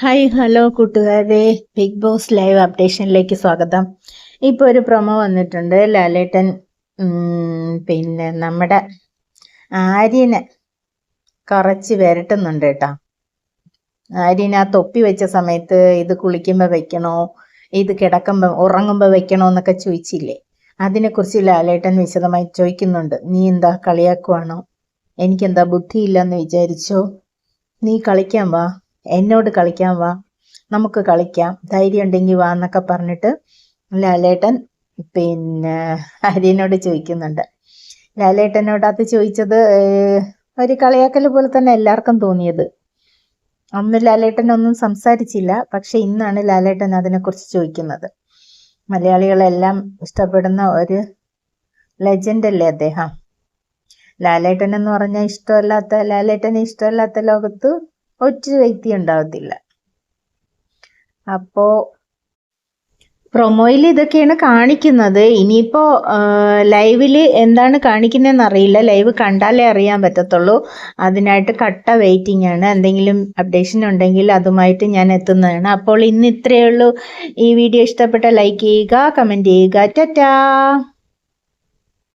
Hi hello കൂട്ടുകാരെ. Big boss live അപ്ഡേഷനിലേക്ക് സ്വാഗതം. ഇപ്പോൾ ഒരു പ്രൊമോ വന്നിട്ടുണ്ട്. ലാലേട്ടൻ പിന്നെ നമ്മുടെ ആര്യനെ കുറച്ച് വരട്ടുന്നുണ്ട് കേട്ടോ. ആര്യൻ ആ തൊപ്പി വെച്ച സമയത്ത് ഇത് കുളിക്കുമ്പോൾ വെക്കണോ? ഇത് കിടക്കുമ്പോൾ ഉറങ്ങുമ്പോൾ വെക്കണോ എന്നൊക്കെ ചോദിച്ചില്ലേ? അതിനെക്കുറിച്ച് ലാലേട്ടൻ വിശദമായി ചോദിക്കുന്നുണ്ട്. നീ എന്താ കളിയാക്കുവാണോ? എനിക്കെന്താ ബുദ്ധിയില്ലെന്ന് വിചാരിച്ചോ? നീ കളിക്കാൻ വാ. എന്നോട് കളിക്കാൻ വാ. നമുക്ക് കളിക്കാം. ധൈര്യം ഉണ്ടെങ്കിൽ വാ എന്നൊക്കെ പറഞ്ഞിട്ട് ലാലേട്ടൻ പിന്നെ ഹരിയനോട് ചോദിക്കുന്നുണ്ട്. ലാലേട്ടനോട് അത് ചോദിച്ചത് ഒരു കളിയാക്കൽ പോലെ തന്നെ എല്ലാവർക്കും തോന്നിയത്. അന്ന് ലാലേട്ടൻ ഒന്നും സംസാരിച്ചില്ല പക്ഷെ ഇന്നാണ് ലാലേട്ടൻ അതിനെക്കുറിച്ച് ചോദിക്കുന്നത്. മലയാളികളെല്ലാം ഇഷ്ടപ്പെടുന്ന ഒരു ലെജൻഡ് അല്ലേ അദ്ദേഹം? ലാലേട്ടൻ എന്ന് പറഞ്ഞാൽ ഇഷ്ടമല്ലാത്ത ലാലേട്ടനെ ഇഷ്ടമല്ലാത്ത ലോകത്ത് ഒറ്റ വ്യക്തി ഉണ്ടാവത്തില്ല. അപ്പോ പ്രൊമോയിൽ ഇതൊക്കെയാണ് കാണിക്കുന്നത്. ഇനിയിപ്പോ ലൈവിൽ എന്താണ് കാണിക്കുന്നതെന്ന് അറിയില്ല. ലൈവ് കണ്ടാലേ അറിയാൻ പറ്റത്തുള്ളൂ. അതിനായിട്ട് കട്ട വെയിറ്റിംഗ് ആണ്. എന്തെങ്കിലും അപ്ഡേഷൻ ഉണ്ടെങ്കിൽ അതുമായിട്ട് ഞാൻ എത്തുന്നതാണ്. അപ്പോൾ ഇന്ന് ഇത്രയേ ഉള്ളൂ. ഈ വീഡിയോ ഇഷ്ടപ്പെട്ട ലൈക്ക് ചെയ്യുക കമന്റ് ചെയ്യുക. ടാറ്റാ!